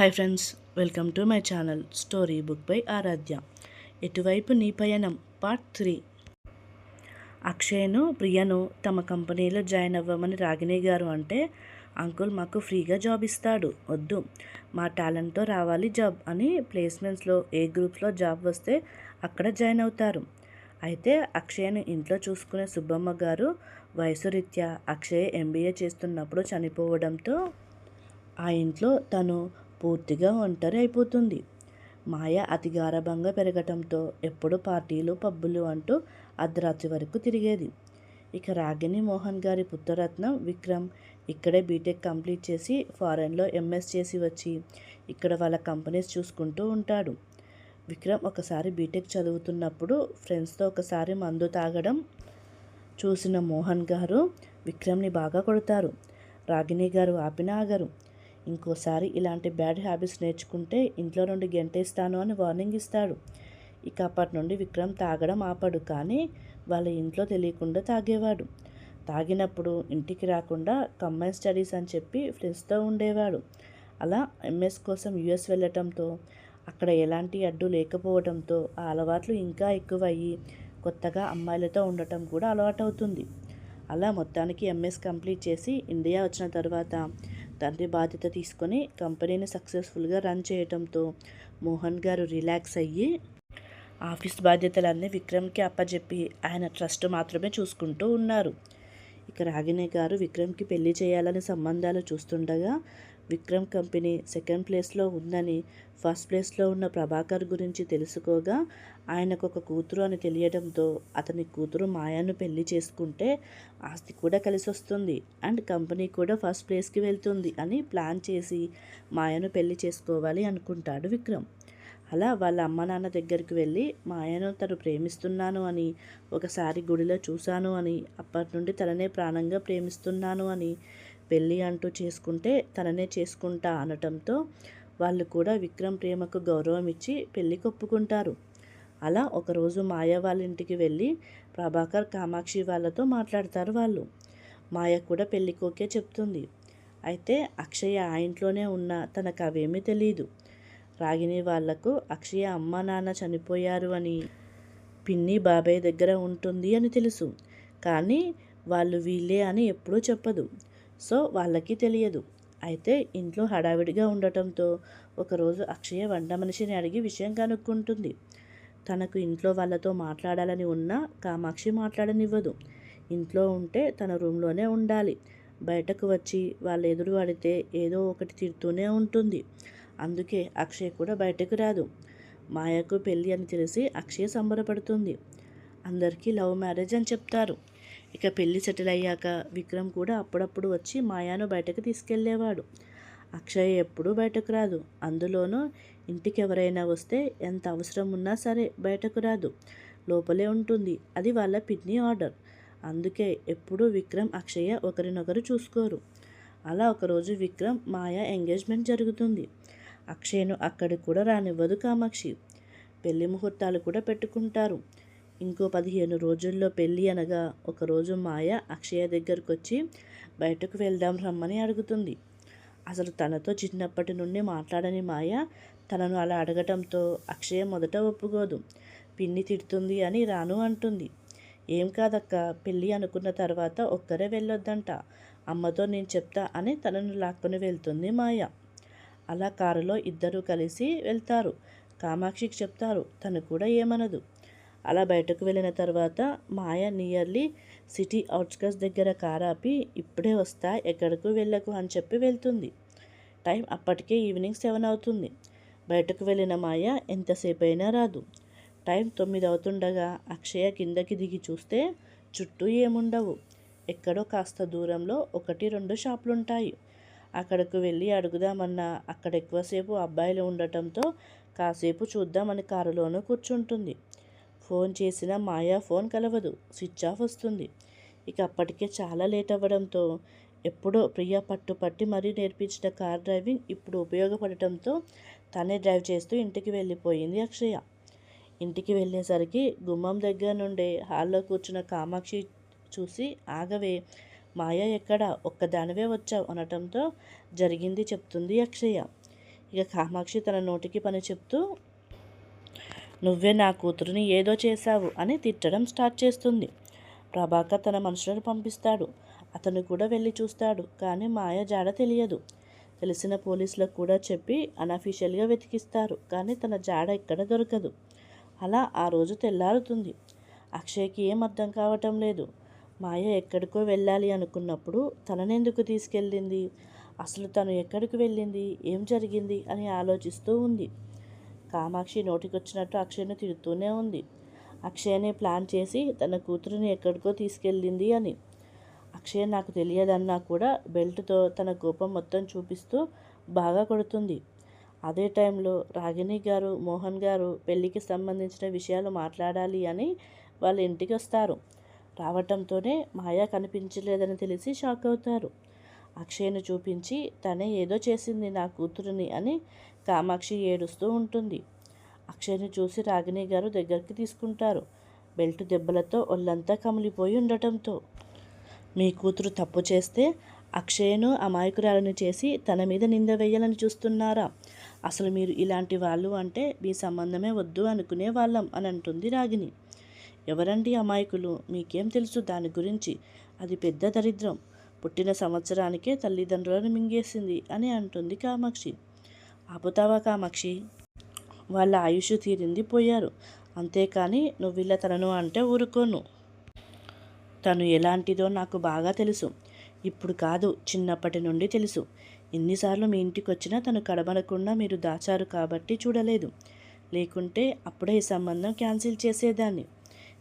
Hi friends welcome to my channel story book by Aaradhya ఎటువైపు నీ పయనం part three అక్షయ్ను ప్రియను తమ కంపెనీలో జాయిన్ అవ్వమని రాగిణి గారు అంటే అంకుల్ మాకు ఫ్రీగా జాబ్ ఇస్తాడు వద్దు. మా టాలెంట్తో రావాలి జాబ్ అని ప్లేస్మెంట్స్లో ఏ గ్రూప్స్లో జాబ్ వస్తే అక్కడ జాయిన్ అవుతారు. అయితే అక్షయ్ను ఇంట్లో చూసుకునే సుబ్బమ్మ గారు వయసు రీత్యా అక్షయ్ ఎంబీఏ చేస్తున్నప్పుడు చనిపోవడంతో ఆ ఇంట్లో తను పూర్తిగా ఒంటరి అయిపోతుంది మాయ అతి గారభంగా పెరగటంతో ఎప్పుడు పార్టీలు పబ్బులు అంటూ అర్ధరాత్రి వరకు తిరిగేది. ఇక రాగిణి మోహన్ గారి పుత్రరత్నం విక్రమ్ ఇక్కడే బీటెక్ కంప్లీట్ చేసి ఫారెన్లో ఎంఎస్ చేసి వచ్చి ఇక్కడ వాళ్ళ కంపెనీస్ చూసుకుంటూ ఉంటాడు. విక్రమ్ ఒకసారి బీటెక్ చదువుతున్నప్పుడు ఫ్రెండ్స్తో ఒకసారి మందు తాగడం చూసిన మోహన్ గారు విక్రమ్ని బాగా కొడతారు. రాగిణి గారు ఆపిన ఆగరు. ఇంకోసారి ఇలాంటి బ్యాడ్ హ్యాబిట్స్ నేర్చుకుంటే ఇంట్లో నుండి గెంటేస్తాను అని వార్నింగ్ ఇస్తాడు. ఇక అప్పటి నుండి విక్రమ్ తాగడం ఆపడు కానీ వాళ్ళ ఇంట్లో తెలియకుండా తాగేవాడు. తాగినప్పుడు ఇంటికి రాకుండా కంబైన్ స్టడీస్ అని చెప్పి ఫ్రెండ్స్తో ఉండేవాడు. అలా ఎంఎస్ కోసం యుఎస్ వెళ్ళటంతో అక్కడ ఎలాంటి అడ్డు లేకపోవడంతో ఆ అలవాట్లు ఇంకా ఎక్కువయ్యి కొత్తగా అమ్మాయిలతో ఉండటం కూడా అలవాటవుతుంది. అలా మొత్తానికి ఎంఎస్ కంప్లీట్ చేసి ఇండియా వచ్చిన తర్వాత తండ్రి బాధ్యత తీసుకొని కంపెనీని సక్సెస్ఫుల్గా రన్ చేయడంతో మోహన్ గారు రిలాక్స్ అయ్యి ఆఫీస్ బాధ్యతలన్నీ విక్రమ్కి అప్పచెప్పి ఆయన ట్రస్ట్ మాత్రమే చూసుకుంటూ ఉన్నారు. ఇక రాగిణి గారు విక్రమ్కి పెళ్ళి చేయాలని సంబంధాలు చూస్తుండగా విక్రమ్ కంపెనీ సెకండ్ ప్లేస్లో ఉందని ఫస్ట్ ప్లేస్లో ఉన్న ప్రభాకర్ గురించి తెలుసుకోగా ఆయనకు ఒక కూతురు అని తెలియడంతో అతని కూతురు మాయాను పెళ్ళి చేసుకుంటే ఆస్తి కూడా కలిసి వస్తుంది అండ్ కంపెనీ కూడా ఫస్ట్ ప్లేస్కి వెళ్తుంది అని ప్లాన్ చేసి మాయను పెళ్ళి చేసుకోవాలి అనుకుంటాడు విక్రమ్. అలా వాళ్ళ అమ్మ నాన్న దగ్గరికి వెళ్ళి మాయను తను ప్రేమిస్తున్నాను అని ఒకసారి గుడిలో చూశాను అని అప్పటి నుండి తననే ప్రాణంగా ప్రేమిస్తున్నాను అని పెళ్ళి అంటూ చేసుకుంటే తననే చేసుకుంటా అనటంతో వాళ్ళు కూడా విక్రమ్ ప్రేమకు గౌరవం ఇచ్చి పెళ్ళి కొప్పుకుంటారు. అలా ఒకరోజు మాయ వాళ్ళ ఇంటికి వెళ్ళి ప్రభాకర్ కామాక్షి వాళ్ళతో మాట్లాడతారు వాళ్ళు. మాయ కూడా పెళ్ళికోకే చెప్తుంది. అయితే అక్షయ ఆ ఇంట్లోనే ఉన్న తనకు అవేమీ తెలియదు రాగిని వాళ్ళకు అక్షయ అమ్మ నాన్న చనిపోయారు అని పిన్ని బాబాయ్ దగ్గర ఉంటుంది అని తెలుసు. కానీ వాళ్ళు వీళ్ళే అని ఎప్పుడూ చెప్పదు. సో వాళ్ళకి తెలియదు. అయితే ఇంట్లో హడావిడిగా ఉండటంతో ఒకరోజు అక్షయ వంట మనిషిని అడిగి విషయం కనుక్కుంటుంది. తనకు ఇంట్లో వాళ్ళతో మాట్లాడాలని ఉన్నా కామాక్షి మాట్లాడనివ్వదు. ఇంట్లో ఉంటే తన రూమ్లోనే ఉండాలి. బయటకు వచ్చి వాళ్ళు ఎదురు పడితే ఏదో ఒకటి తిడుతూనే ఉంటుంది. అందుకే అక్షయ్ కూడా బయటకు రాదు. మాయకు పెళ్ళి అని తెలిసి అక్షయ్ సంబరపడుతుంది. అందరికీ లవ్ మ్యారేజ్ అని చెప్తారు. ఇక పెళ్ళి సెటిల్ అయ్యాక విక్రమ్ కూడా అప్పుడప్పుడు వచ్చి మాయాను బయటకు తీసుకెళ్ళేవాడు అక్షయ్ ఎప్పుడూ బయటకు రాదు. అందులోనూ ఇంటికి ఎవరైనా వస్తే ఎంత అవసరం ఉన్నా సరే బయటకు రాదు. లోపలే ఉంటుంది. అది వాళ్ళ పిడ్నీ ఆర్డర్. అందుకే ఎప్పుడూ విక్రమ్ అక్షయ ఒకరినొకరు చూసుకోరు. అలా ఒకరోజు విక్రమ్ మాయ ఎంగేజ్మెంట్ జరుగుతుంది. అక్షయ్ను అక్కడికి కూడా రానివ్వదు కామాక్షి. పెళ్ళి ముహూర్తాలు కూడా పెట్టుకుంటారు. ఇంకో పదిహేను రోజుల్లో పెళ్ళి అనగా ఒకరోజు మాయ అక్షయ దగ్గరకు వచ్చి బయటకు వెళ్దాం రమ్మని అడుగుతుంది. అసలు తనతో చిన్నప్పటి నుండి మాట్లాడని మాయ తనను అలా అడగటంతో అక్షయ మొదట ఒప్పుకోదు. పిన్ని తిడుతుంది అని రాను అంటుంది. ఏం కాదక్క పెళ్ళి అనుకున్న తర్వాత ఒక్కరే వెళ్ళొద్దంట. అమ్మతో నేను చెప్తా అని తనను లాక్కొని వెళ్తుంది మాయ. అలా కారులో ఇద్దరు కలిసి వెళ్తారు. కామాక్షికి చెప్తారు తను కూడా ఏమనదు. అలా బయటకు వెళ్ళిన తర్వాత మాయ నియర్లీ సిటీ అవుట్స్కట్స్ దగ్గర కారాపి ఇప్పుడే వస్తా ఎక్కడికి వెళ్ళకు అని చెప్పి వెళ్తుంది. టైం అప్పటికే ఈవినింగ్ సెవెన్ అవుతుంది. బయటకు వెళ్ళిన మాయ ఎంతసేపు అయినా రాదు. టైం తొమ్మిది అవుతుండగా అక్షయ కిందకి దిగి చూస్తే చుట్టూ ఏముండవు. ఎక్కడో కాస్త దూరంలో ఒకటి రెండు షాపులుంటాయి. అక్కడకు వెళ్ళి అడుగుదామన్నా అక్కడ ఎక్కువసేపు అబ్బాయిలు ఉండటంతో కాసేపు చూద్దామని కారులోనూ కూర్చుంటుంది. ఫోన్ చేసిన మాయా ఫోన్ కలవదు. స్విచ్ ఆఫ్ వస్తుంది. ఇక అప్పటికే చాలా లేట్ అవ్వడంతో ఎప్పుడో ప్రియ పట్టుపట్టి మరీ నేర్పించిన కార్ డ్రైవింగ్ ఇప్పుడు ఉపయోగపడటంతో తనే డ్రైవ్ చేస్తూ ఇంటికి వెళ్ళిపోయింది అక్షయ. ఇంటికి వెళ్ళేసరికి గుమ్మం దగ్గర నుండే హాల్లో కూర్చున్న కామాక్షి చూసి ఆగవే మాయ ఎక్కడ? ఒక్కదానివే వచ్చావు అనటంతో జరిగింది చెప్తుంది అక్షయ. ఇక కామాక్షి తన నోటికి పని చెప్తూ నువ్వే నా కూతురుని ఏదో చేశావు అని తిట్టడం స్టార్ట్ చేస్తుంది. ప్రభాకర్ తన మనుషులను పంపిస్తాడు. అతను కూడా వెళ్ళి చూస్తాడు కానీ మాయ జాడ తెలియదు. తెలిసిన పోలీసులకు కూడా చెప్పి అనఫీషియల్గా వెతికిస్తారు కానీ తన జాడ ఎక్కడ దొరకదు. అలా ఆ రోజు తెల్లారుతుంది. అక్షయ్కి ఏం అర్థం కావటం లేదు. మాయ ఎక్కడికో వెళ్ళాలి అనుకున్నప్పుడు తననెందుకు తీసుకెళ్ళింది? అసలు తను ఎక్కడికి వెళ్ళింది? ఏం జరిగింది? అని ఆలోచిస్తూ ఉంది. కామాక్షి నోటికొచ్చినట్టు అక్షయ్ను తిడుతూనే ఉంది. అక్షయనే ప్లాన్ చేసి తన కూతురుని ఎక్కడికో తీసుకెళ్ళింది అని. అక్షయ్ నాకు తెలియదన్నా కూడా బెల్ట్తో తన కోపం మొత్తం చూపిస్తూ బాగా కొడుతుంది. అదే టైంలో రాగిణి గారు మోహన్ గారు పెళ్ళికి సంబంధించిన విషయాలు మాట్లాడాలి అని వాళ్ళ ఇంటికి వస్తారు. రావటంతోనే మాయ కనిపించలేదని తెలిసి షాక్ అవుతారు. అక్షయ్ను చూపించి తనే ఏదో చేసింది నా కూతురుని అని కామాక్షి ఏడుస్తూ ఉంటుంది. అక్షయ్ని చూసి రాగిణి గారు దగ్గరికి తీసుకుంటారు. బెల్ట్ దెబ్బలతో ఒళ్ళంతా కమిలిపోయి ఉండటంతో. మీ కూతురు తప్పు చేస్తే అక్షయ్ను అమాయకురాలను చేసి తన మీద నింద వేయాలని చూస్తున్నారా? అసలు మీరు ఇలాంటి వాళ్ళు అంటే మీ సంబంధమే వద్దు అనుకునే వాళ్ళం అని అంటుంది రాగిణి. ఎవరండి అమాయకులు? మీకేం తెలుసు దాని గురించి? అది పెద్ద దరిద్రం. పుట్టిన సంవత్సరానికే తల్లిదండ్రులను మింగేసింది అని అంటుంది కామాక్షి. ఆపుతావా కామాక్షి? వాళ్ళ ఆయుష్ తీరింది పోయారు. అంతేకాని నువ్వు ఇలా తనను అంటే ఊరుకోను. తను ఎలాంటిదో నాకు బాగా తెలుసు. ఇప్పుడు కాదు చిన్నప్పటి నుండి తెలుసు. ఎన్నిసార్లు మీ ఇంటికి వచ్చినా తను కడబడకుండా మీరు దాచారు కాబట్టి చూడలేదు. లేకుంటే అప్పుడే ఈ సంబంధం క్యాన్సిల్ చేసేదాన్ని.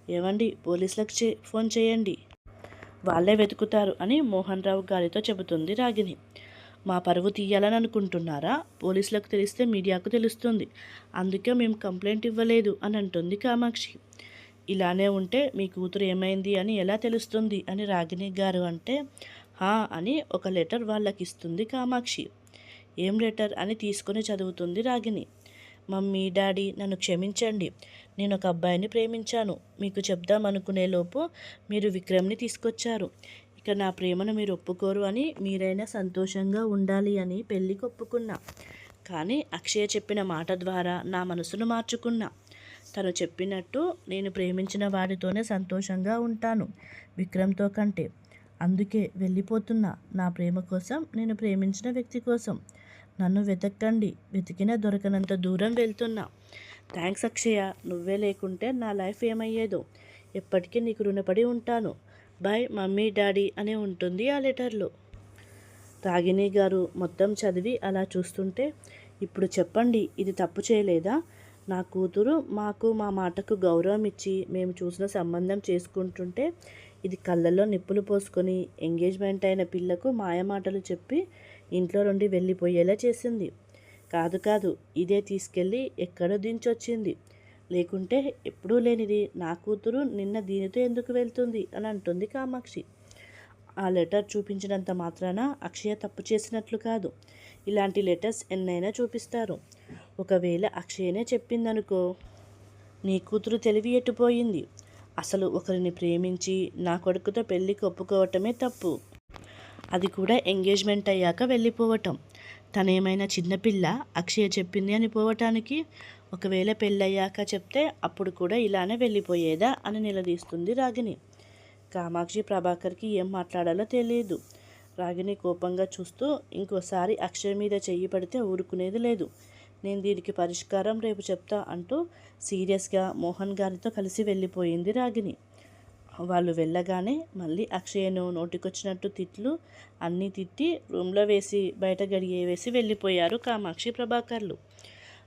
ఏమండి పోలీసులకు చే ఫోన్ చేయండి. వాళ్ళే వెతుకుతారు అని మోహన్ రావు గారితో చెబుతుంది రాగిని మా పరువు తీయాలని అనుకుంటున్నారా? పోలీసులకు తెలిస్తే మీడియాకు తెలుస్తుంది. అందుకే మేము కంప్లైంట్ ఇవ్వలేదు అని అంటుంది కామాక్షి. ఇలానే ఉంటే మీ కూతురు ఏమైంది అని ఎలా తెలుస్తుంది అని రాగిణి గారు అంటే హా అని ఒక లెటర్ వాళ్ళకి ఇస్తుంది కామాక్షి. ఏం లెటర్ అని తీసుకొని చదువుతుంది రాగిణి. మమ్మీ డాడీ నన్ను క్షమించండి. నేను ఒక అబ్బాయిని ప్రేమించాను. మీకు చెప్దామనుకునే లోపు మీరు విక్రమ్ని తీసుకొచ్చారు. ఇక నా ప్రేమను మీరు ఒప్పుకోరు అని మీరైనా సంతోషంగా ఉండాలి అని పెళ్ళికి ఒప్పుకున్నా. కానీ అక్షయ చెప్పిన మాట ద్వారా నా మనసును మార్చుకున్నా. తను చెప్పినట్టు నేను ప్రేమించిన వాడితోనే సంతోషంగా ఉంటాను విక్రమ్తో కంటే. అందుకే వెళ్ళిపోతున్నా నా ప్రేమ కోసం నేను ప్రేమించిన వ్యక్తి కోసం. నన్ను వెతక్కండి. వెతికినా దొరకనంత దూరం వెళ్తున్నా. థ్యాంక్స్ అక్షయ నువ్వే లేకుంటే నా లైఫ్ ఏమయ్యేదో. ఎప్పటికీ నీకు రుణపడి ఉంటాను. బాయ్ మమ్మీ డాడీ అని ఉంటుంది ఆ లెటర్లో. రాగిణి గారు మొత్తం చదివి అలా చూస్తుంటే ఇప్పుడు చెప్పండి ఇది తప్పు చేయలేదా? నా కూతురు మాకు మా మాటకు గౌరవం ఇచ్చి మేము చూసిన సంబంధం చేసుకుంటుంటే ఇది కళ్ళల్లో నిప్పులు పోసుకొని ఎంగేజ్మెంట్ అయిన పిల్లకు మాయమాటలు చెప్పి ఇంట్లో నుండి వెళ్ళిపోయేలా చేసింది. కాదు కాదు ఇదే తీసుకెళ్ళి ఎక్కడో దించొచ్చింది. లేకుంటే ఎప్పుడూ లేనిది నా కూతురు నిన్న దీనితో ఎందుకు వెళ్తుంది? అని అంటుంది కామాక్షి. ఆ లెటర్ చూపించినంత మాత్రాన అక్షయ తప్పు చేసినట్లు కాదు. ఇలాంటి లెటర్స్ ఎన్నైనా చూపిస్తారు. ఒకవేళ అక్షయనే చెప్పిందనుకో నీ కూతురు తెలివి ఎట్టుపోయింది. అసలు ఒకరిని ప్రేమించి నా కొడుకుతో పెళ్ళికి ఒప్పుకోవటమే తప్పు. అది కూడా ఎంగేజ్మెంట్ అయ్యాక వెళ్ళిపోవటం. తనేమైనా చిన్నపిల్ల అక్షయ చెప్పింది అని పోవటానికి ఒకవేళ పెళ్ళయ్యాక చెప్తే అప్పుడు కూడా ఇలానే వెళ్ళిపోయేదా అని నిలదీస్తుంది రాగిని కామాక్షి ప్రభాకర్కి ఏం మాట్లాడాలో తెలియదు. రాగిని కోపంగా చూస్తూ ఇంకోసారి అక్షయ్ మీద చెయ్యి పడితే ఊరుకునేది లేదు. నేను దీనికి పరిష్కారం రేపు చెప్తా అంటూ సీరియస్గా మోహన్ గారితో కలిసి వెళ్ళిపోయింది రాగిని వాళ్ళు వెళ్ళగానే మళ్ళీ అక్షయను నోటికొచ్చినట్టు తిట్లు అన్నీ తిట్టి రూమ్లో వేసి బయట గడిగే వేసి వెళ్ళిపోయారు కామాక్షి ప్రభాకర్లు.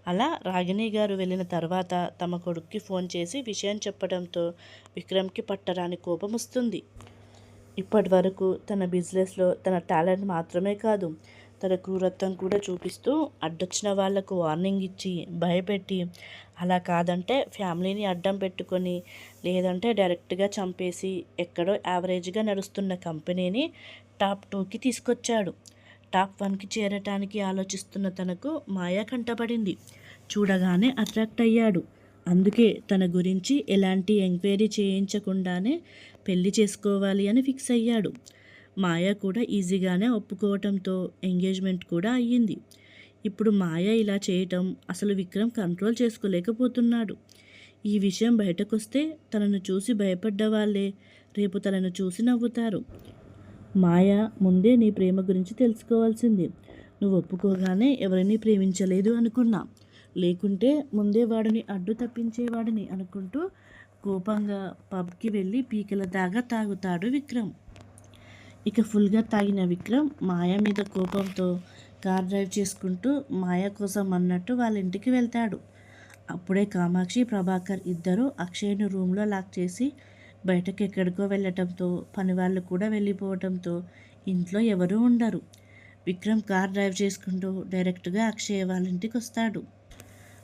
అలా రాగిణి గారు వెళ్ళిన తర్వాత తమ కొడుక్కి ఫోన్ చేసి విషయం చెప్పడంతో విక్రమ్కి పట్టరాని కోపం వస్తుంది. ఇప్పటి వరకు తన బిజినెస్లో తన టాలెంట్ మాత్రమే కాదు తన క్రూరత్వం కూడా చూపిస్తూ అడ్డొచ్చిన వాళ్ళకు వార్నింగ్ ఇచ్చి భయపెట్టి అలా కాదంటే ఫ్యామిలీని అడ్డం పెట్టుకొని లేదంటే డైరెక్ట్గా చంపేసి ఎక్కడో యావరేజ్గా నడుస్తున్న కంపెనీని టాప్ టూకి తీసుకొచ్చాడు. టాప్ వన్కి చేరటానికి ఆలోచిస్తున్న తనకు మాయా కంటపడింది. చూడగానే అట్రాక్ట్ అయ్యాడు. అందుకే తన గురించి ఎలాంటి ఎంక్వైరీ చేయించకుండానే పెళ్ళి చేసుకోవాలి అని ఫిక్స్ అయ్యాడు. మాయ కూడా ఈజీగానే ఒప్పుకోవటంతో ఎంగేజ్మెంట్ కూడా అయ్యింది. ఇప్పుడు మాయ ఇలా చేయటం అసలు విక్రమ్ కంట్రోల్ చేసుకోలేకపోతున్నాడు. ఈ విషయం బయటకొస్తే తనను చూసి భయపడ్డ వాళ్ళే రేపు తనను చూసి నవ్వుతారు. మాయ ముందే నీ ప్రేమ గురించి తెలుసుకోవాల్సింది. నువ్వు ఒప్పుకోగానే ఎవరిని ప్రేమించలేదు అనుకున్నా. లేకుంటే ముందే వాడిని అడ్డు తప్పించేవాడిని అనుకుంటూ కోపంగా పబ్కి వెళ్ళి పీకల దాగా తాగుతాడు విక్రమ్. ఇక ఫుల్గా తాగిన విక్రమ్ మాయ మీద కోపంతో కార్ డ్రైవ్ చేసుకుంటూ మాయ కోసం అన్నట్టు వాళ్ళ ఇంటికి వెళ్తాడు. అప్పుడే కామాక్షి ప్రభాకర్ ఇద్దరూ అక్షయ్ను రూమ్లో లాక్ చేసి బయటకు ఎక్కడికో వెళ్ళటంతో పని వాళ్ళు కూడా వెళ్ళిపోవటంతో ఇంట్లో ఎవరూ ఉండరు. విక్రమ్ కార్ డ్రైవ్ చేసుకుంటూ డైరెక్ట్గా అక్షయ్ వాళ్ళ ఇంటికి వస్తాడు.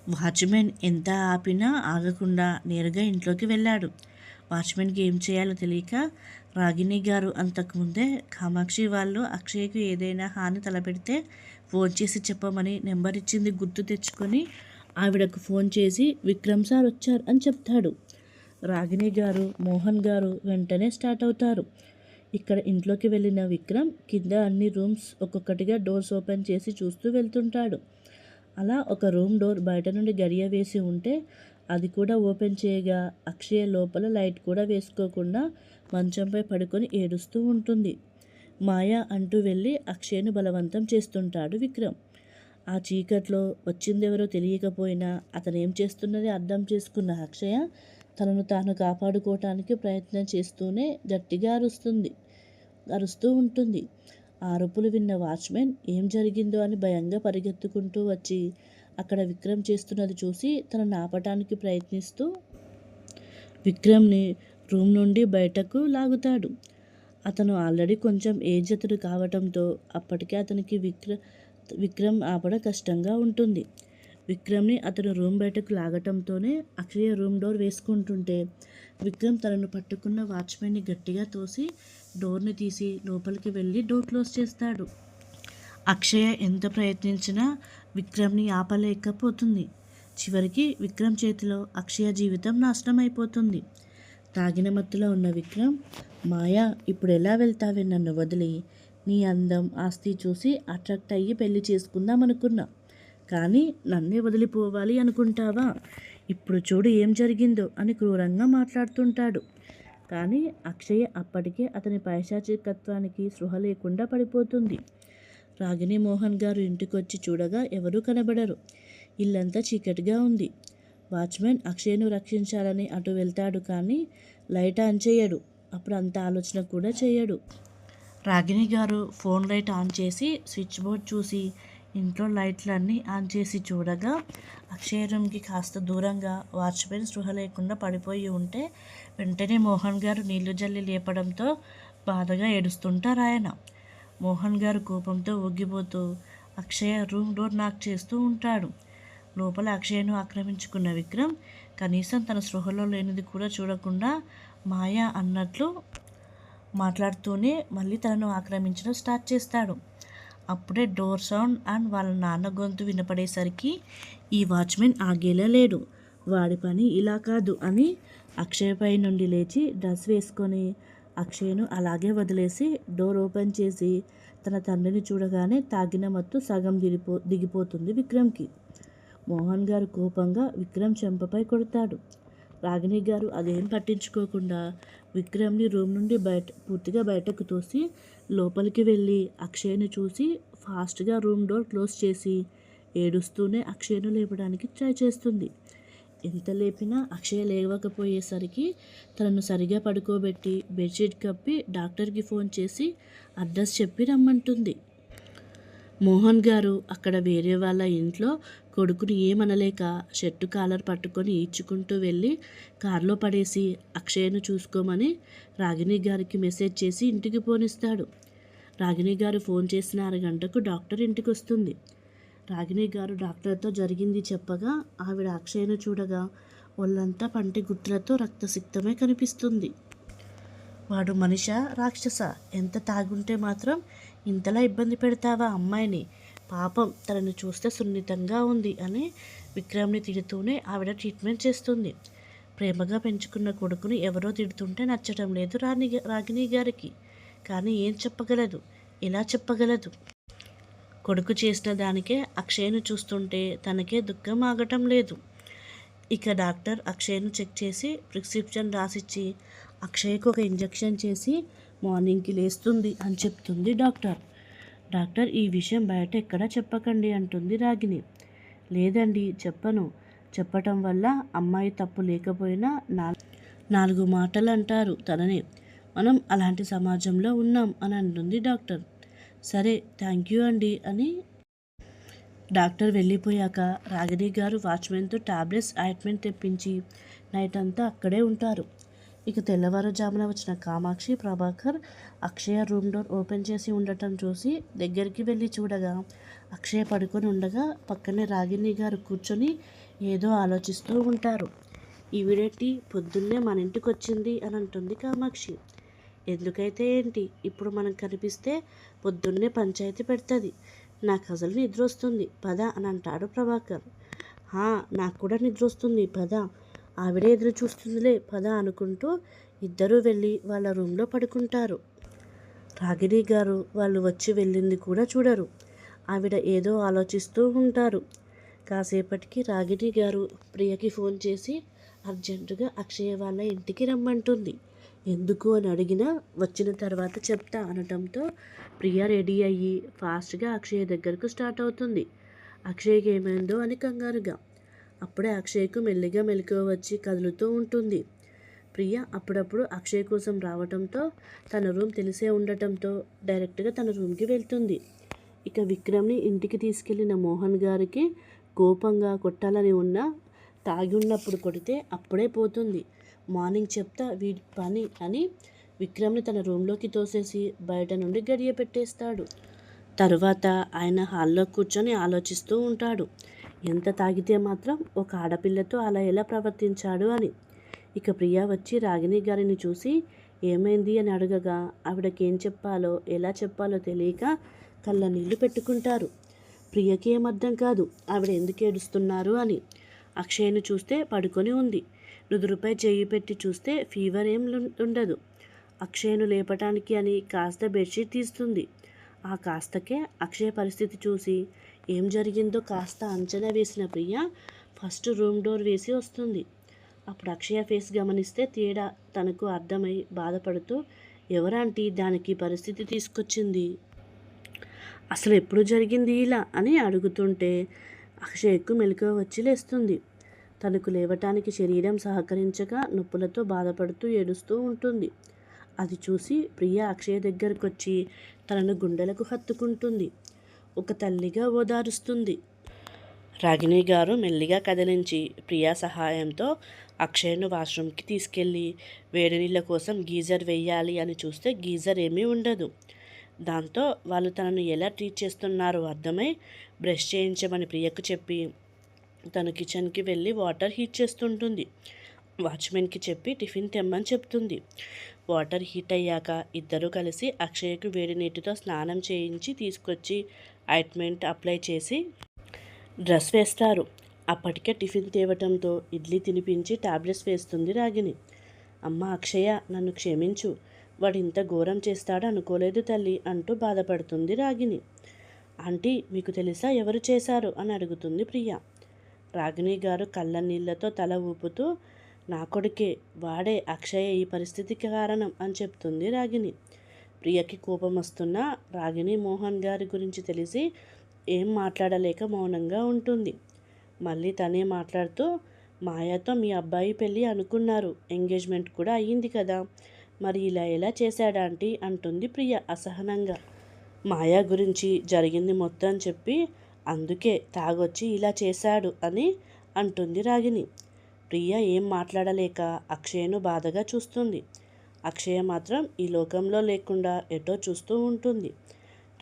వాచ్మెన్ ఎంత ఆపినా ఆగకుండా నేరుగా ఇంట్లోకి వెళ్ళాడు. వాచ్మెన్కి ఏం చేయాలో తెలియక రాగిణి గారు అంతకుముందే కామాక్షి వాళ్ళు అక్షయ్కి ఏదైనా హాని తలపెడితే ఫోన్ చేసి చెప్పమని నెంబర్ ఇచ్చింది గుర్తు తెచ్చుకొని ఆవిడకు ఫోన్ చేసి విక్రమ్ సార్ వచ్చారు అని చెప్తాడు. రాగిణి గారు మోహన్ గారు వెంటనే స్టార్ట్ అవుతారు. ఇక్కడ ఇంట్లోకి వెళ్ళిన విక్రమ్ కింద అన్ని రూమ్స్ ఒక్కొక్కటిగా డోర్స్ ఓపెన్ చేసి చూస్తూ వెళ్తుంటాడు. అలా ఒక రూమ్ డోర్ బయట నుండి గడియ వేసి ఉంటే అది కూడా ఓపెన్ చేయగా అక్షయ లోపల లైట్ కూడా వేసుకోకుండా మంచంపై పడుకొని ఏడుస్తూ ఉంటుంది. మాయ అంటూ వెళ్ళి అక్షయ్ను బలవంతం చేస్తుంటాడు విక్రమ్. ఆ చీకట్లో వచ్చిందెవరో తెలియకపోయినా అతనేం చేస్తున్నది అర్థం చేసుకున్న అక్షయ తనను తాను కాపాడుకోవటానికి ప్రయత్నం చేస్తూనే గట్టిగా అరుస్తుంది. అరుస్తూ ఉంటుంది. ఆ అరుపులు విన్న వాచ్మెన్ ఏం జరిగిందో అని భయంగా పరిగెత్తుకుంటూ వచ్చి అక్కడ విక్రమ్ చేస్తున్నది చూసి తనను ఆపటానికి ప్రయత్నిస్తూ విక్రమ్ని రూమ్ నుండి బయటకు లాగుతాడు. అతను ఆల్రెడీ కొంచెం ఏజ్ అతడు కావటంతో అప్పటికే అతనికి విక్ర విక్రమ్ ఆపడం కష్టంగా ఉంటుంది. విక్రమ్ని అతను రూమ్ బయటకు లాగటంతోనే అక్షయ రూమ్ డోర్ వేసుకుంటుంటే విక్రమ్ తనను పట్టుకున్న వాచ్మెన్ని గట్టిగా తోసి డోర్ని తీసి లోపలికి వెళ్ళి డోర్ క్లోజ్ చేస్తాడు. అక్షయ ఎంత ప్రయత్నించినా విక్రమ్ని ఆపలేకపోతుంది. చివరికి విక్రమ్ చేతిలో అక్షయ జీవితం నాశనం అయిపోతుంది తాగిన మత్తులో ఉన్న విక్రమ్ మాయా ఇప్పుడు ఎలా వెళ్తావే నన్ను వదిలి? నీ అందం ఆస్తి చూసి అట్రాక్ట్ అయ్యి పెళ్ళి చేసుకుందాం అనుకున్నా. కానీ నన్నే వదిలిపోవాలి అనుకుంటావా? ఇప్పుడు చూడు ఏం జరిగిందో అని క్రూరంగా మాట్లాడుతుంటాడు. కానీ అక్షయ అప్పటికే అతని పైశాచికత్వానికి స్పృహ లేకుండా పడిపోతుంది. రాగిణి మోహన్ గారు ఇంటికొచ్చి చూడగా ఎవరూ కనబడరు. ఇల్లంతా చీకటిగా ఉంది. వాచ్మెన్ అక్షయ్ను రక్షించాలని అటు వెళ్తాడు కానీ లైట్ ఆన్ చేయడు. అప్పుడు అంత ఆలోచన కూడా చేయడు. రాగిణి గారు ఫోన్ లైట్ ఆన్ చేసి స్విచ్ బోర్డ్ చూసి ఇంట్లో లైట్లన్నీ ఆన్ చేసి చూడగా అక్షయ రూమ్కి కాస్త దూరంగా వాచ్మెన్ స్పృహ లేకుండా పడిపోయి ఉంటే వెంటనే మోహన్ గారు నీళ్ళు జల్లి లేపడంతో బాధగా ఏడుస్తుంటారు ఆయన. మోహన్ గారు కోపంతో ఒగ్గిపోతూ అక్షయ రూమ్ డోర్ నాక్ చేస్తూ ఉంటాడు. లోపల అక్షయను ఆక్రమించుకున్న విక్రమ్ కనీసం తన స్పృహలో లేనిది కూడా చూడకుండా మాయా అన్నట్లు మాట్లాడుతూనే మళ్ళీ తనను ఆక్రమించడం స్టార్ట్ చేస్తాడు. అప్పుడే డోర్ సౌండ్ అండ్ వాళ్ళ నాన్న గొంతు వినపడేసరికి ఈ వాచ్మెన్ ఆగేలా లేడు. వాడి పని ఇలా కాదు అని అక్షయ్ పై నుండి లేచి డ్రెస్ వేసుకొని అక్షయ్ను అలాగే వదిలేసి డోర్ ఓపెన్ చేసి తన తండ్రిని చూడగానే తాగిన మత్తు సగం దిగిపో దిగిపోతుంది విక్రమ్కి. మోహన్ గారు కోపంగా విక్రమ్ చెంపపై కొడతాడు. రాగిణి గారు అదేం పట్టించుకోకుండా విక్రమ్ని రూమ్ నుండి బయట పూర్తిగా బయటకు తోసి లోపలికి వెళ్ళి అక్షయ్ని చూసి ఫాస్ట్గా రూమ్ డోర్ క్లోజ్ చేసి ఏడుస్తూనే అక్షయ్ను లేపడానికి ట్రై చేస్తుంది. ఎంత లేపినా అక్షయ్ లేవకపోయేసరికి తనను సరిగా పడుకోబెట్టి బెడ్షీట్ కప్పి డాక్టర్కి ఫోన్ చేసి అడ్రస్ చెప్పి రమ్మంటుంది. మోహన్ గారు అక్కడ వేరే వాళ్ళ ఇంట్లో కొడుకుని ఏమనలేక షర్టు కాలర్ పట్టుకొని ఈడ్చుకుంటూ వెళ్ళి కారులో పడేసి అక్షయను చూసుకోమని రాగిణి గారికి మెసేజ్ చేసి ఇంటికి పోనిస్తాడు. రాగిణి గారు ఫోన్ చేసిన అరగంటకు డాక్టర్ ఇంటికి వస్తుంది రాగిణి గారు డాక్టర్తో జరిగింది చెప్పగా ఆవిడ అక్షయను చూడగా ఒళ్ళంతా పంటి గుర్తులతో రక్తసిక్తమే కనిపిస్తుంది. వాడు మనిష రాక్షస? ఎంత తాగుంటే మాత్రం ఇంతలా ఇబ్బంది పెడతావా అమ్మాయిని? పాపం తనని చూస్తే సున్నితంగా ఉంది అని విక్రమ్ని తిడుతూనే ఆవిడ ట్రీట్మెంట్ చేస్తుంది. ప్రేమగా పెంచుకున్న కొడుకుని ఎవరో తిడుతుంటే నచ్చటం లేదు రాణి రాగిణి గారికి. కానీ ఏం చెప్పగలదు? ఎలా చెప్పగలదు? కొడుకు చేసిన దానికే అక్షయ్ను చూస్తుంటే తనకే దుఃఖం ఆగటం లేదు. ఇక డాక్టర్ అక్షయ్ను చెక్ చేసి ప్రిస్క్రిప్షన్ రాసిచ్చి అక్షయ్కు ఒక ఇంజెక్షన్ చేసి మార్నింగ్కి లేస్తుంది అని చెప్తుంది డాక్టర్. డాక్టర్ ఈ విషయం బయట ఎక్కడా చెప్పకండి అంటుంది రాగిని లేదండి చెప్పను. చెప్పటం వల్ల అమ్మాయి తప్పు లేకపోయినా నాలుగు మాటలు అంటారు తననే. మనం అలాంటి సమాజంలో ఉన్నాం అని అంటుంది డాక్టర్. సరే థ్యాంక్ యూ అండి అని డాక్టర్ వెళ్ళిపోయాక రాగిణి గారు వాచ్మెన్తో టాబ్లెట్స్ ఆయింట్మెంట్ తెప్పించి నైట్ అంతా అక్కడే ఉంటారు. ఇక తెల్లవారుజామున వచ్చిన కామాక్షి ప్రభాకర్ అక్షయ రూమ్ డోర్ ఓపెన్ చేసి ఉండటం చూసి దగ్గరికి వెళ్ళి చూడగా అక్షయ పడుకొని ఉండగా పక్కనే రాగిణి గారు కూర్చొని ఏదో ఆలోచిస్తూ ఉంటారు. ఈవిడేంటి పొద్దున్నే మన ఇంటికి వచ్చింది అని అంటుంది కామాక్షి. ఎందుకైతే ఏంటి? ఇప్పుడు మనం కనిపిస్తే పొద్దున్నే పంచాయతీ పెడుతుంది. నాకు అసలు నిద్ర వస్తుంది పద అని అంటాడు ప్రభాకర్. నాకు కూడా నిద్ర వస్తుంది పద. ఆవిడే ఎదురు చూస్తుందిలే పద అనుకుంటూ ఇద్దరూ వెళ్ళి వాళ్ళ రూమ్లో పడుకుంటారు. రాగిణి గారు వాళ్ళు వచ్చి వెళ్ళింది కూడా చూడరు. ఆవిడ ఏదో ఆలోచిస్తూ ఉంటారు. కాసేపటికి రాగిణి గారు ప్రియకి ఫోన్ చేసి అర్జెంటుగా అక్షయ వాళ్ళ ఇంటికి రమ్మంటుంది. ఎందుకు అని అడిగినా వచ్చిన తర్వాత చెప్తా అనటంతో ప్రియ రెడీ అయ్యి ఫాస్ట్గా అక్షయ్ దగ్గరకు స్టార్ట్ అవుతుంది. అక్షయ్కి ఏమైందో అని కంగారుగా అప్పుడే అక్షయ్కు మెల్లిగా మెలకువ వచ్చి కదులుతూ ఉంటుంది. ప్రియ అప్పుడప్పుడు అక్షయ్ కోసం రావటంతో తన రూమ్ తెలిసే ఉండటంతో డైరెక్ట్గా తన రూమ్కి వెళ్తుంది. ఇక విక్రమ్ని ఇంటికి తీసుకెళ్ళిన మోహన్ గారికి కోపంగా కొట్టాలని ఉన్న తాగి ఉన్నప్పుడు కొడితే అప్పుడే పోతుంది. మార్నింగ్ చెప్తా వీడి పని అని విక్రమ్ని తన రూమ్లోకి తోసేసి బయట నుండి గడియ పెట్టేస్తాడు. తరువాత ఆయన హాల్లో కూర్చొని ఆలోచిస్తూ ఉంటాడు. ఎంత తాగితే మాత్రం ఒక ఆడపిల్లతో అలా ఎలా ప్రవర్తించాడు అని. ఇక ప్రియా వచ్చి రాగిణి గారిని చూసి ఏమైంది? అని అడగగా ఆవిడకేం చెప్పాలో ఎలా చెప్పాలో తెలియక కళ్ళ నీళ్ళు పెట్టుకుంటారు. ప్రియకి ఏమర్థం కాదు ఆవిడ ఎందుకు ఏడుస్తున్నారు? అని. అక్షయ్ను చూస్తే పడుకొని ఉంది. నుదురుపై చేయి పెట్టి చూస్తే ఫీవర్ ఏం ఉండదు అక్షయ్ను లేపటానికి అని కాస్త బెడ్షీట్ తీస్తుంది. ఆ కాస్తకే అక్షయ్ పరిస్థితి చూసి ఏం జరిగిందో కాస్త అంచనా వేసిన ప్రియ ఫస్ట్ రూమ్ డోర్ వేసి వస్తుంది. అప్పుడు అక్షయ ఫేస్ గమనిస్తే తేడా తనకు అర్థమై బాధపడుతూ ఎవరంటీ దానికి పరిస్థితి తీసుకొచ్చింది? అసలు ఎప్పుడు జరిగింది ఇలా? అని అడుగుతుంటే అక్షయ్కు మెలకువ వచ్చి లేస్తుంది. తనకు లేవటానికి శరీరం సహకరించక నొప్పులతో బాధపడుతూ ఏడుస్తూ ఉంటుంది. అది చూసి ప్రియ అక్షయ దగ్గరకు వచ్చి తనను గుండెలకు హత్తుకుంటుంది. ఒక తల్లిగా ఓదారుస్తుంది. రాగిణి గారు మెల్లిగా కదిలించి ప్రియా సహాయంతో అక్షయ్ను వాష్రూమ్కి తీసుకెళ్ళి వేడి నీళ్ళ కోసం గీజర్ వేయాలి అని చూస్తే గీజర్ ఏమీ ఉండదు. దాంతో వాళ్ళు తనను ఎలా ట్రీట్ చేస్తున్నారో అర్థమై బ్రష్ చేయించమని ప్రియకు చెప్పి తను కిచెన్కి వెళ్ళి వాటర్ హీట్ చేస్తుంటుంది. వాచ్మెన్కి చెప్పి టిఫిన్ తెమ్మని చెప్తుంది. వాటర్ హీట్ అయ్యాక ఇద్దరూ కలిసి అక్షయ్కు వేడి నీటితో స్నానం చేయించి తీసుకొచ్చి ఆయింట్మెంట్ అప్లై చేసి డ్రెస్ వేస్తారు. అప్పటికే టిఫిన్ తేవటంతో ఇడ్లీ తినిపించి టాబ్లెట్స్ వేస్తుంది రాగిని అమ్మ అక్షయ నన్ను క్షమించు. వాడు ఇంత ఘోరం చేస్తాడు అనుకోలేదు తల్లి అంటూ బాధపడుతుంది రాగిని ఆంటీ మీకు తెలుసా ఎవరు చేశారు? అని అడుగుతుంది ప్రియ. రాగిణి గారు కళ్ళ నీళ్ళతో తల ఊపుతూ నా కొడుకే వాడే అక్షయ ఈ పరిస్థితికి కారణం అని చెప్తుంది రాగిణి. ప్రియకి కోపం వస్తున్నా రాగిణి మోహన్ గారి గురించి తెలిసి ఏం మాట్లాడలేక మౌనంగా ఉంటుంది. మళ్ళీ తనే మాట్లాడుతూ మాయాతో మీ అబ్బాయి పెళ్ళి అనుకున్నారు ఎంగేజ్మెంట్ కూడా అయ్యింది కదా మరి ఇలా ఎలా చేశాడాంటి అంటుంది ప్రియ అసహనంగా. మాయా గురించి జరిగింది మొత్తం చెప్పి అందుకే తాగొచ్చి ఇలా చేశాడు అని అంటుంది రాగిణి. ప్రియ ఏం మాట్లాడలేక అక్షయను బాధగా చూస్తుంది. అక్షయ మాత్రం ఈ లోకంలో లేకుండా ఎటో చూస్తూ ఉంటుంది.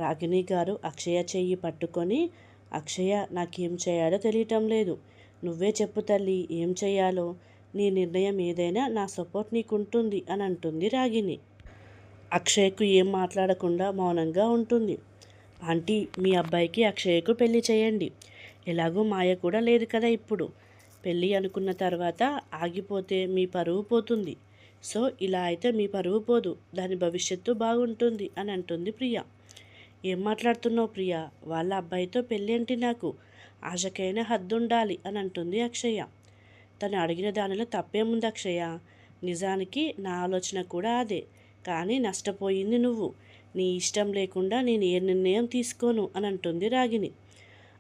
రాగిణి గారు అక్షయ చెయ్యి పట్టుకొని అక్షయ నాకేం చేయాలో తెలియటం లేదు. నువ్వే చెప్పు తల్లి ఏం చేయాలో? నీ నిర్ణయం ఏదైనా నా సపోర్ట్ నీకుంటుంది అని అంటుంది రాగిణి. అక్షయ్కు ఏం మాట్లాడకుండా మౌనంగా ఉంటుంది. ఆంటీ మీ అబ్బాయికి అక్షయ్కు పెళ్ళి చేయండి. ఎలాగో మాయ కూడా లేదు కదా ఇప్పుడు. పెళ్ళి అనుకున్న తర్వాత ఆగిపోతే మీ పరువు పోతుంది. సో ఇలా అయితే మీ పరువు పోదు. దాని భవిష్యత్తు బాగుంటుంది అని అంటుంది ప్రియ. ఏం మాట్లాడుతున్నావు ప్రియా? వాళ్ళ అబ్బాయితో పెళ్ళేంటి నాకు? ఆశకైనా హద్దుండాలి అని అంటుంది అక్షయ. తను అడిగిన దానిలో తప్పేముంది అక్షయ? నిజానికి నా ఆలోచన కూడా అదే. కానీ నష్టపోయింది నువ్వు. నీ ఇష్టం లేకుండా నేను ఏ నిర్ణయం తీసుకోను అని అంటుంది రాగిని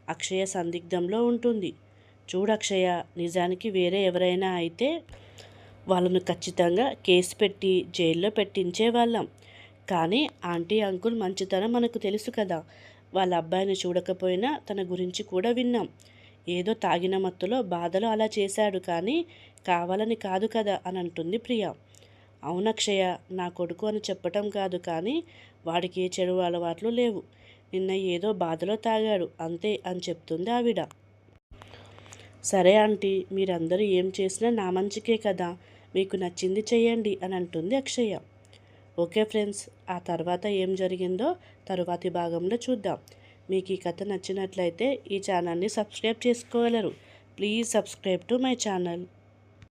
అక్షయ సందిగ్ధంలో ఉంటుంది. చూడక్షయ నిజానికి వేరే ఎవరైనా అయితే వాళ్ళను ఖచ్చితంగా కేసు పెట్టి జైల్లో పెట్టించే వాళ్ళం కానీ ఆంటీ అంకుల్ మంచితనం మనకు తెలుసు కదా. వాళ్ళ అబ్బాయిని చూడకపోయినా తన గురించి కూడా విన్నాం. ఏదో తాగిన మత్తులో బాధలో అలా చేశాడు కానీ కావాలని కాదు కదా అని అంటుంది ప్రియ. అవునక్షయ నా కొడుకు అని చెప్పటం కాదు కానీ వాడికి ఏ చెడు అలవాట్లు లేవు. నిన్న ఏదో బాధలో తాగాడు అంతే అని చెప్తుంది ఆవిడ. సరే ఆంటీ మీరందరూ ఏం చేసినా నా మంచికే కదా మీకు నచ్చింది చేయండి అని అంటుంది అక్షయ్య ఓకే ఫ్రెండ్స్ ఆ తర్వాత ఏం జరిగిందో తరువాతి భాగంలో చూద్దాం. మీకు ఈ కథ నచ్చినట్లయితే ఈ ఛానల్ని సబ్స్క్రైబ్ చేసుకోగలరు. Please subscribe to my channel.